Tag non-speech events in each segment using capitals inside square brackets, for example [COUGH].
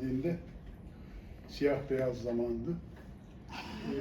geldiğinde siyah beyaz zamandı. Ee,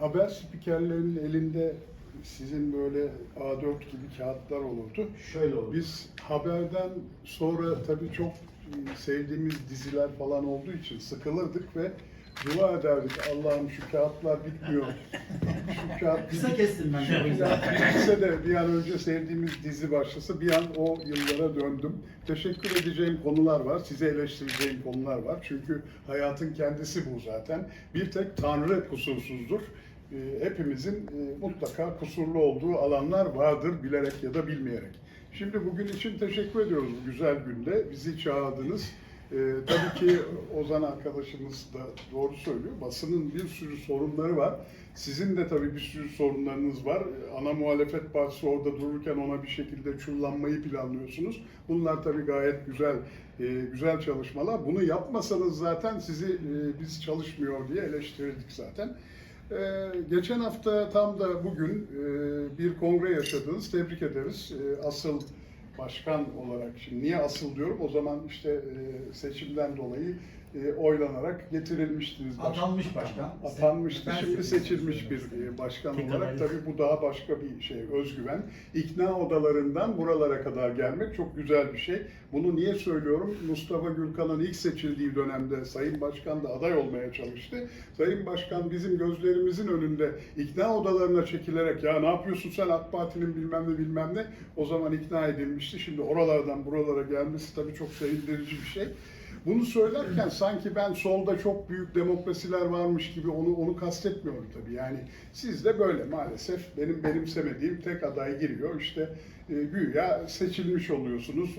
haber spikerlerinin elinde sizin böyle A4 gibi kağıtlar olurdu. Şöyle oldu. Biz haberden sonra tabii çok e, sevdiğimiz diziler falan olduğu için sıkılırdık ve dua ederdik. Allah'ım şu kağıtlar bitmiyor. Şu kağıt Kısa kestim ben de o yüzden. Bitse de bir an önce sevdiğimiz dizi başlasa bir an o yıllara döndüm. Teşekkür edeceğim konular var, size eleştireceğim konular var. Çünkü hayatın kendisi bu zaten. Bir tek Tanrı kusursuzdur. Ee, Hepimizin e, mutlaka kusurlu olduğu alanlar vardır bilerek ya da bilmeyerek. Şimdi bugün için teşekkür ediyoruz bu güzel günde. Bizi çağırdınız. Ee, tabii ki Ozan arkadaşımız da doğru söylüyor. Basının bir sürü sorunları var. Sizin de tabii bir sürü sorunlarınız var. Ana muhalefet partisi orada dururken ona bir şekilde çullanmayı planlıyorsunuz. Bunlar tabii gayet güzel e, güzel çalışmalar. Bunu yapmasanız zaten sizi e, biz çalışmıyor diye eleştirirdik zaten. Ee, geçen hafta tam da bugün e, bir kongre yaşadınız. Tebrik ederiz. E, asıl başkan olarak şimdi niye asıl diyorum? O zaman işte e, seçimden dolayı e, oylanarak getirilmiştiniz. baş- Atanmış başkan. Atanmıştı. Ben Şimdi seçilmiş bir e, başkan Tek olarak tabii bu daha başka bir şey, özgüven. İkna odalarından buralara kadar gelmek çok güzel bir şey. Bunu niye söylüyorum? Mustafa Gürkan'ın ilk seçildiği dönemde Sayın Başkan da aday olmaya çalıştı. Sayın Başkan bizim gözlerimizin önünde ikna odalarına çekilerek ya ne yapıyorsun sen AK Parti'nin bilmem ne bilmem ne o zaman ikna edilmişti. Şimdi oralardan buralara gelmesi tabii çok sevindirici bir şey. Bunu söylerken sanki ben solda çok büyük demokrasiler varmış gibi onu onu kastetmiyorum tabii. Yani siz de böyle maalesef benim benimsemediğim tek aday giriyor. İşte e, güya seçilmiş oluyorsunuz.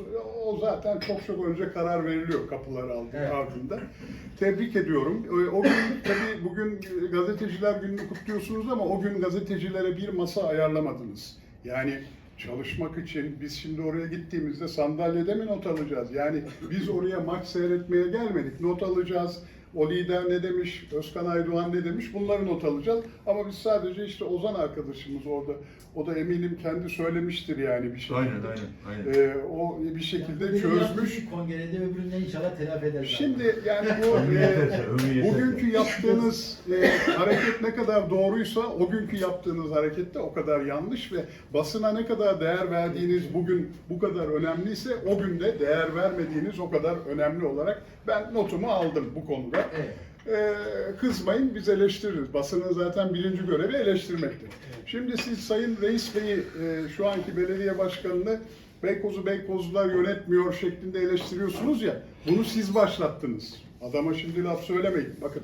O zaten çok çok önce karar veriliyor kapıları aldı, Evet. ardında. Tebrik ediyorum. E, O gün tabii bugün e, gazeteciler gününü kutluyorsunuz ama o gün gazetecilere bir masa ayarlamadınız. Yani çalışmak için biz şimdi oraya gittiğimizde sandalyede mi not alacağız? Yani biz oraya maç seyretmeye gelmedik. Not alacağız. O lider ne demiş, Özkan Aydoğan ne demiş bunları not alacağız. Ama biz sadece işte Ozan arkadaşımız orada. O da eminim kendi söylemiştir yani bir şey. Aynen aynen. aynen. Ee, o bir şekilde Yani çözmüş. Kongrede öbüründe inşallah telafi eder. Şimdi yani bu e, bugünkü yaptığınız e, hareket ne kadar doğruysa o günkü yaptığınız hareket de o kadar yanlış ve basına ne kadar değer verdiğiniz bugün bu kadar önemliyse o gün de değer vermediğiniz o kadar önemli olarak ben notumu aldım bu konuda. Evet. Ee, kızmayın biz eleştiririz. Basının zaten birinci görevi eleştirmektir. Şimdi siz Sayın Reis Bey'i e, şu anki belediye başkanını Beykoz'u Beykozlular yönetmiyor şeklinde eleştiriyorsunuz ya. Bunu siz başlattınız. Adama şimdi laf söylemeyin. Bakın.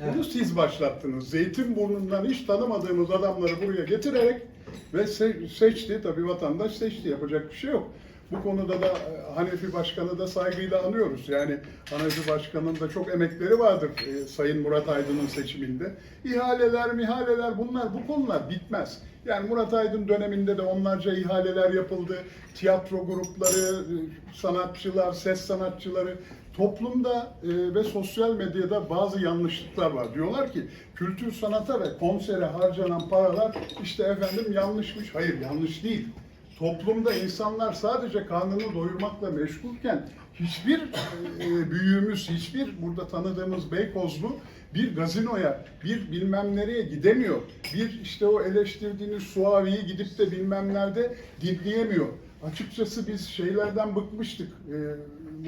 Bunu Evet. siz başlattınız. Zeytinburnu'ndan hiç tanımadığımız adamları buraya getirerek ve se- seçti. Tabii vatandaş seçti. Yapacak bir şey yok. Bu konuda da e, Hanefi Başkanı da saygıyla anıyoruz. Yani Hanefi Başkanı'nın da çok emekleri vardır e, Sayın Murat Aydın'ın seçiminde. İhaleler, mihaleler bunlar, bu konular bitmez. Yani Murat Aydın döneminde de onlarca ihaleler yapıldı. Tiyatro grupları, e, sanatçılar, ses sanatçıları. Toplumda e, ve sosyal medyada bazı yanlışlıklar var. Diyorlar ki kültür sanata ve konsere harcanan paralar işte efendim yanlışmış. Hayır yanlış değil toplumda insanlar sadece karnını doyurmakla meşgulken hiçbir e, büyüğümüz, hiçbir burada tanıdığımız Beykozlu bir gazinoya, bir bilmem nereye gidemiyor. Bir işte o eleştirdiğiniz Suavi'yi gidip de bilmem nerede dinleyemiyor. Açıkçası biz şeylerden bıkmıştık. E,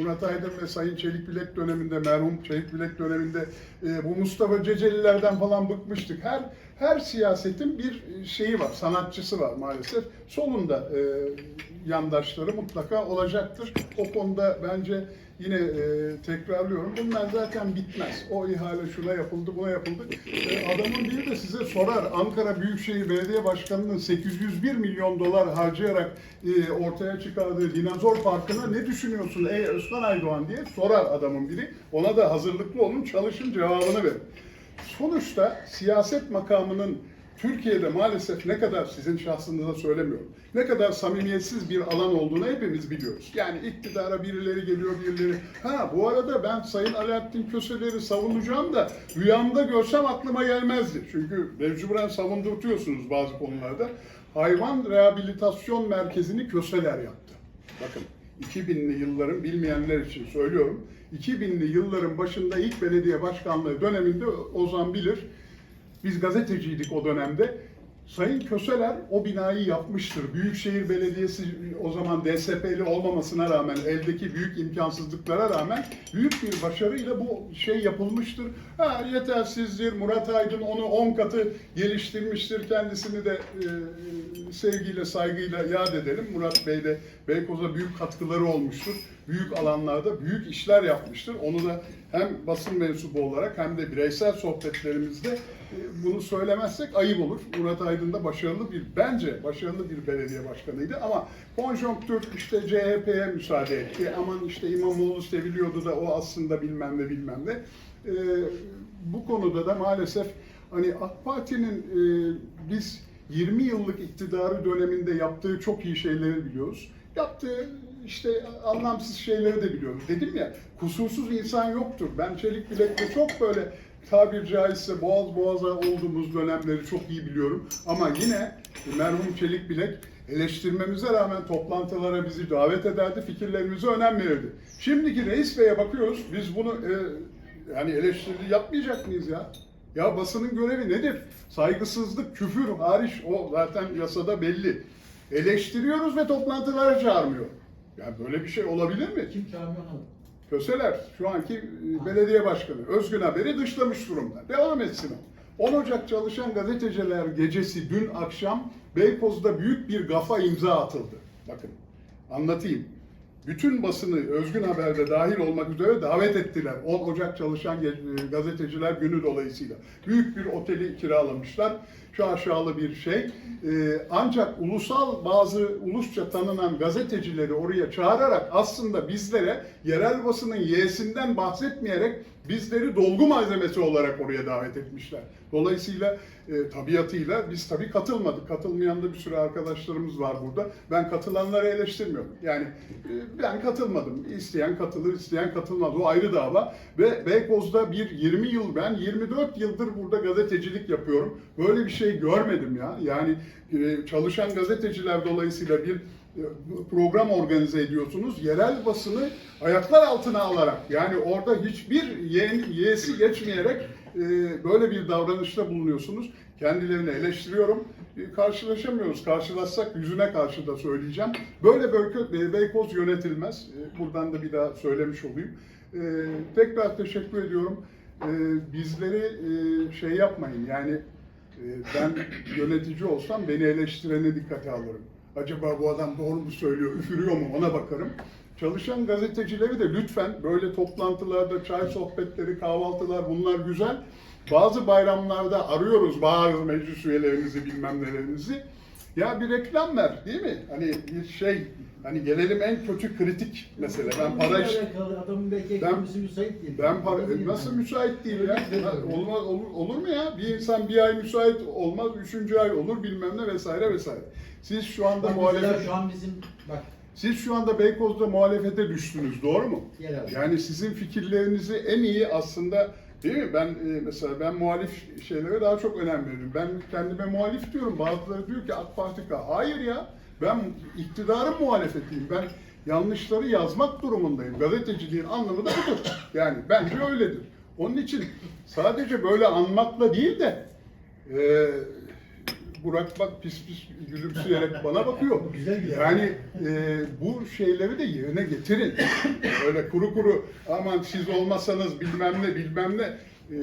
Murat Aydın ve Sayın Çelik Bilek döneminde, merhum Çelik Bilek döneminde e, bu Mustafa Cecelilerden falan bıkmıştık. Her her siyasetin bir şeyi var, sanatçısı var maalesef. Solunda e, yandaşları mutlaka olacaktır. O konuda bence yine e, tekrarlıyorum. Bunlar zaten bitmez. O ihale şuna yapıldı, buna yapıldı. E, adamın biri de size sorar. Ankara Büyükşehir Belediye Başkanı'nın 801 milyon dolar harcayarak e, ortaya çıkardığı dinozor parkına ne düşünüyorsun ey Özkan Aydoğan diye sorar adamın biri. Ona da hazırlıklı olun, çalışın cevabını verin. Sonuçta siyaset makamının Türkiye'de maalesef ne kadar sizin şahsınıza söylemiyorum. Ne kadar samimiyetsiz bir alan olduğunu hepimiz biliyoruz. Yani iktidara birileri geliyor birileri. Ha bu arada ben Sayın Alaaddin Köseler'i savunacağım da rüyamda görsem aklıma gelmezdi. Çünkü mecburen savundurtuyorsunuz bazı konularda. Hayvan Rehabilitasyon Merkezi'ni Köseler yaptı. Bakın 2000'li yılların bilmeyenler için söylüyorum. 2000'li yılların başında ilk belediye başkanlığı döneminde Ozan bilir. Biz gazeteciydik o dönemde. Sayın Köseler o binayı yapmıştır. Büyükşehir Belediyesi o zaman DSP'li olmamasına rağmen, eldeki büyük imkansızlıklara rağmen büyük bir başarıyla bu şey yapılmıştır. Ha, yetersizdir, Murat Aydın onu 10 katı geliştirmiştir. Kendisini de e, sevgiyle, saygıyla yad edelim. Murat Bey de Beykoz'a büyük katkıları olmuştur. Büyük alanlarda büyük işler yapmıştır. Onu da hem basın mensubu olarak hem de bireysel sohbetlerimizde e, bunu söylemezsek ayıp olur. Murat Aydın da başarılı bir, bence başarılı bir belediye başkanıydı ama konjonktür işte CHP'ye müsaade etti. Aman işte İmamoğlu seviliyordu da o aslında bilmem ne bilmem ne. E, bu konuda da maalesef hani AK Parti'nin e, biz 20 yıllık iktidarı döneminde yaptığı çok iyi şeyleri biliyoruz. Yaptığı işte anlamsız şeyleri de biliyoruz. Dedim ya kusursuz insan yoktur. Ben Çelik Bilek'le çok böyle tabir caizse boğaz boğaza olduğumuz dönemleri çok iyi biliyorum. Ama yine merhum Çelik Bilek eleştirmemize rağmen toplantılara bizi davet ederdi, fikirlerimize önem verirdi. Şimdiki Reis Bey'e bakıyoruz, biz bunu e, yani eleştiri yapmayacak mıyız ya? Ya basının görevi nedir? Saygısızlık, küfür hariç o zaten yasada belli. Eleştiriyoruz ve toplantılara çağırmıyor. Yani böyle bir şey olabilir mi? Kim çağırmıyor onu? Köseler şu anki e, belediye başkanı Özgün Haber'i dışlamış durumda. Devam etsin o. 10 Ocak Çalışan Gazeteciler Gecesi dün akşam Beykoz'da büyük bir gafa imza atıldı. Bakın anlatayım. Bütün basını Özgün Haber'de dahil olmak üzere davet ettiler. 10 Ocak Çalışan e, Gazeteciler Günü dolayısıyla. Büyük bir oteli kiralamışlar. Şaşalı bir şey. Ee, ancak ulusal bazı ulusça tanınan gazetecileri oraya çağırarak aslında bizlere yerel basının Y'sinden bahsetmeyerek bizleri dolgu malzemesi olarak oraya davet etmişler. Dolayısıyla e, tabiatıyla biz tabii katılmadık. Katılmayan da bir sürü arkadaşlarımız var burada. Ben katılanları eleştirmiyorum. Yani e, ben katılmadım. İsteyen katılır, isteyen katılmaz. O ayrı dava. Ve Beykoz'da bir 20 yıl, ben 24 yıldır burada gazetecilik yapıyorum. Böyle bir şey görmedim ya. Yani e, çalışan gazeteciler dolayısıyla bir program organize ediyorsunuz. Yerel basını ayaklar altına alarak yani orada hiçbir ye- y'si geçmeyerek e, böyle bir davranışta bulunuyorsunuz. Kendilerini eleştiriyorum. E, Karşılaşamıyoruz. Karşılaşsak yüzüne karşı da söyleyeceğim. Böyle Beyko- Beykoz yönetilmez. E, Buradan da bir daha söylemiş olayım. Tekrar teşekkür ediyorum. Bizleri şey yapmayın yani ben yönetici olsam beni eleştirene dikkate alırım. Acaba bu adam doğru mu söylüyor, üfürüyor mu ona bakarım. Çalışan gazetecileri de lütfen böyle toplantılarda çay sohbetleri, kahvaltılar bunlar güzel. Bazı bayramlarda arıyoruz bazı meclis üyelerimizi bilmem nelerimizi. Ya bir reklam ver değil mi? Hani bir şey, hani gelelim en kötü kritik mesela. Ben para iş... Adamın belki Ben- ekonomisi müsait değil. Ben para, nasıl müsait değil ya? Olmaz, olur, olur mu ya? Bir insan bir ay müsait olmaz, üçüncü ay olur bilmem ne vesaire vesaire. Siz şu anda muhalefet, şu an bizim bak siz şu anda Beykoz'da muhalefete düştünüz, doğru mu? Yani sizin fikirlerinizi en iyi aslında değil mi? Ben e, mesela ben muhalif şeylere daha çok önem veririm. Ben kendime muhalif diyorum. Bazıları diyor ki AK Parti Hayır ya. Ben iktidarın muhalefetiyim. Ben yanlışları yazmak durumundayım. Gazeteciliğin anlamı da budur. Yani bence öyledir. Onun için sadece böyle anmakla değil de e, Burak bak pis pis gülümseyerek bana bakıyor. [LAUGHS] Güzel güzel. Yani e, bu şeyleri de yerine getirin. [LAUGHS] Öyle kuru kuru aman siz olmasanız bilmem ne bilmem ne. E,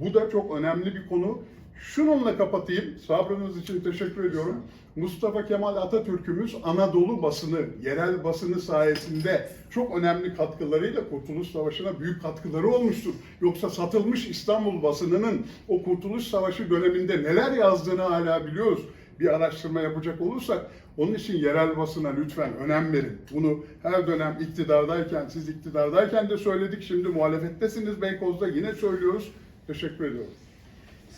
bu da çok önemli bir konu. Şununla kapatayım. Sabrınız için teşekkür ediyorum. Mustafa Kemal Atatürk'ümüz Anadolu basını, yerel basını sayesinde çok önemli katkılarıyla Kurtuluş Savaşı'na büyük katkıları olmuştur. Yoksa satılmış İstanbul basınının o Kurtuluş Savaşı döneminde neler yazdığını hala biliyoruz. Bir araştırma yapacak olursak onun için yerel basına lütfen önem verin. Bunu her dönem iktidardayken, siz iktidardayken de söyledik. Şimdi muhalefettesiniz Beykoz'da yine söylüyoruz. Teşekkür ediyorum.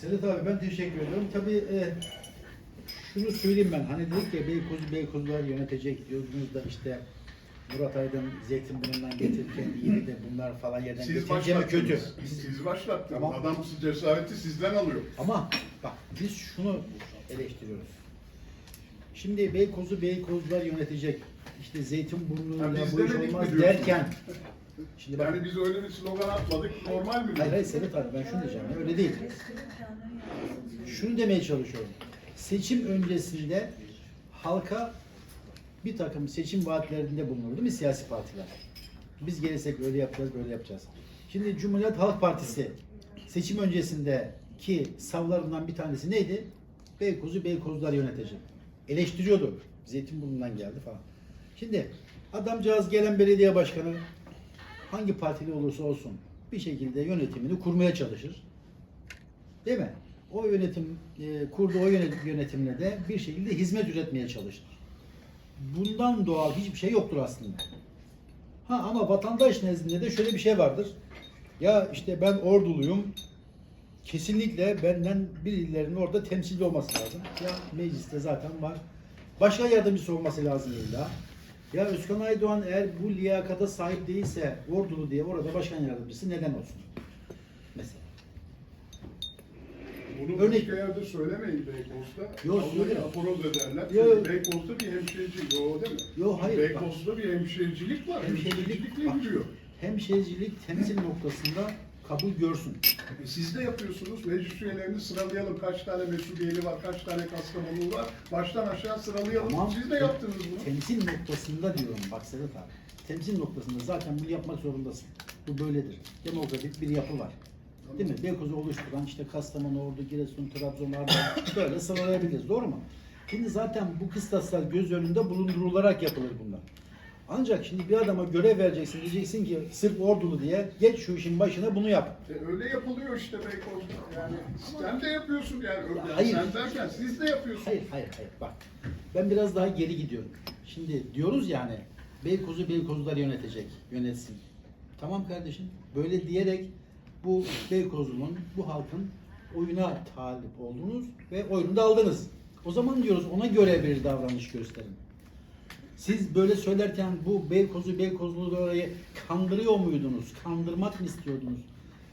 Sedat abi ben teşekkür ediyorum. Tabii e, şunu söyleyeyim ben. Hani dedik ya Beykoz Beykozlar yönetecek diyordunuz da işte Murat Aydın Zeytinburnu'ndan getirirken iyi de bunlar falan yerden Siz getirince mi kötü? başlattınız. Siz başlattınız. Tamam. Adam cesareti sizden alıyor. Ama bak biz şunu eleştiriyoruz. Şimdi Beykoz'u Beykozlar yönetecek. İşte Ha, Zeytinburnu'yla biz bu iş demedik mi olmaz diyorsun? derken [LAUGHS] Şimdi bak- yani biz öyle bir slogan atmadık. Normal mi? Hayır hayır Sedat abi ben şunu diyeceğim ya, öyle değil. Şunu demeye çalışıyorum. Seçim öncesinde halka bir takım seçim vaatlerinde bulunur değil mi siyasi partiler? Biz gelirsek öyle yapacağız, böyle yapacağız. Şimdi Cumhuriyet Halk Partisi seçim öncesindeki savlarından bir tanesi neydi? Beykoz'u Beykozlar yönetecek. Eleştiriyordu. Zeytinburnu'ndan geldi falan. Şimdi adamcağız gelen belediye başkanı hangi partili olursa olsun bir şekilde yönetimini kurmaya çalışır. Değil mi? O yönetim e, kurduğu o yönet- yönetimle de bir şekilde hizmet üretmeye çalışır. Bundan doğal hiçbir şey yoktur aslında. Ha ama vatandaş nezdinde de şöyle bir şey vardır. Ya işte ben orduluyum. Kesinlikle benden birilerinin orada temsilci olması lazım. Ya mecliste zaten var. Başkan yardımcısı olması lazım illa. Ya Özkan Aydoğan eğer bu liyakata sahip değilse ordulu diye orada başkan yardımcısı neden olsun? Mesela. Bunu Örnek- başka yerde söylemeyin Beykoz'da. Yok, söyle. Aforoz ederler. Çünkü Beykoz'da bir hemşirecilik, o değil mi? Yok, hayır. Beykoz'da bir hemşirecilik var. Hemşirecilikle bak, yürüyor. hemşehrilik temsil noktasında kabul görsün. Siz de yapıyorsunuz. Meclis üyelerini sıralayalım. Kaç tane Mesudiyeli var, kaç tane Kastamonu var. Baştan aşağı sıralayalım. Tamam. Siz de yaptınız bunu. Temsil noktasında diyorum bak Sedat abi. Temsil noktasında zaten bunu yapmak zorundasın. Bu böyledir. Demokratik bir yapı var. Değil mi? Beykoz'u oluşturan işte Kastamonu, Ordu, Giresun, Trabzon, Ardahan [COUGHS] böyle sıralayabiliriz. Doğru mu? Şimdi zaten bu kıstaslar göz önünde bulundurularak yapılır bunlar. Ancak şimdi bir adama görev vereceksin. Diyeceksin ki sırf ordulu diye geç şu işin başına bunu yap. E öyle yapılıyor işte Beykoz'da. Yani sen de yapıyorsun yani. Öyle- hayır. Sen derken siz de yapıyorsunuz. Hayır, hayır, hayır. Bak. Ben biraz daha geri gidiyorum. Şimdi diyoruz yani Beykoz'u Beykozlar yönetecek, yönetsin. Tamam kardeşim. Böyle diyerek bu Beykozlu'nun, bu halkın oyuna talip oldunuz ve oyunu da aldınız. O zaman diyoruz ona göre bir davranış gösterin. Siz böyle söylerken bu Beykoz'u Beykozlu'yu kandırıyor muydunuz? Kandırmak mı istiyordunuz?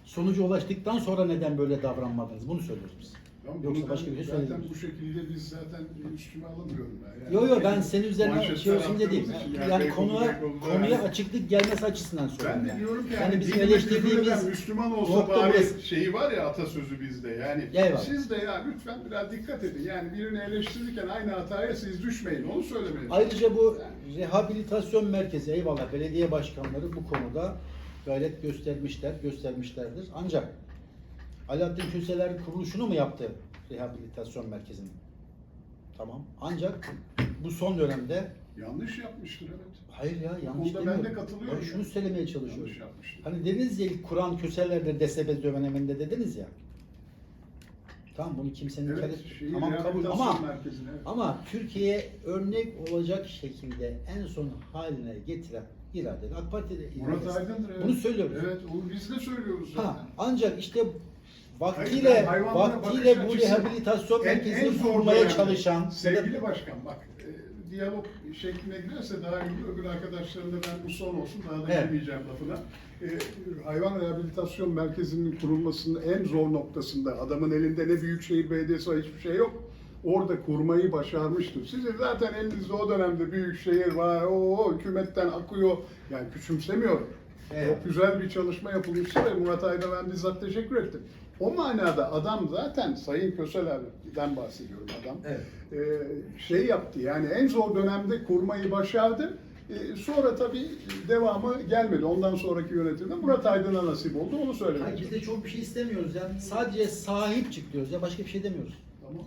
Sonuca ulaştıktan sonra neden böyle davranmadınız? Bunu söylüyoruz biz. Tamam, Yoksa başka ben bir şey Zaten bu şekilde biz zaten üstüme alamıyorum ben. Yani Yo yo ben senin üzerine şey olsun diye değil. Yani, konuya konuya yani- açıklık gelmesi açısından Ben söylüyorum. de diyorum ki yani yani, bizim eleştirdiğimiz Müslüman olsa nokta bari burası. şeyi var ya atasözü bizde yani. Eyvallah. Siz de ya lütfen biraz dikkat edin. Yani birini eleştirirken aynı hataya siz düşmeyin. Onu söylemeye Ayrıca bu rehabilitasyon merkezi eyvallah belediye başkanları bu konuda gayret göstermişler, göstermişlerdir. Ancak Alaaddin Köseler kuruluşunu mu yaptı rehabilitasyon merkezini? Tamam. Ancak bu son dönemde Yanlış yapmıştır evet. hayır ya yanlış konuda ben de katılıyorum Ben şunu söylemeye çalışıyorum. Yanlış yapmıştır. Hani dediniz ya ilk Kur'an Köseler'de desebe döveneminde dediniz ya. Tamam bunu kimsenin Evet, kere- şeyi, tamam kabul ama merkezine, ama Türkiye'ye örnek olacak şekilde en son haline getiren iradeli AK Parti'de Murat. Aydın'dır evet. Bunu söylüyoruz. Evet, onu biz de söylüyoruz zaten. Ha, ancak işte vaktiyle vaktiyle bu açısı- rehabilitasyon En- merkezini zor kurmaya dönemde. çalışan Sevgili başkan bak, e, diyalog şekline girerse daha iyi. Öbür arkadaşlarımla ben bu son olsun, daha da Evet. girmeyeceğim lafına. E, hayvan rehabilitasyon merkezinin kurulmasının en zor noktasında, adamın elinde ne Büyükşehir Belediyesi var, hiçbir şey yok. Orada kurmayı başarmıştır. Sizin zaten elinizde o dönemde Büyükşehir var, o hükümetten akıyor. Yani küçümsemiyorum. Evet. Çok güzel bir çalışma yapılmıştı ve Murat Ayda ben bizzat teşekkür ettim. O manada adam zaten Sayın Köseler'den bahsediyorum adam. Evet. Ee, şey yaptı yani en zor dönemde kurmayı başardı. Ee, sonra tabii devamı gelmedi. Ondan sonraki yönetimde Murat Aydın'a nasip oldu onu Hayır, söylemek biz de çok bir şey istemiyoruz yani sadece sahip çık diyoruz ya başka bir şey demiyoruz. Tamam.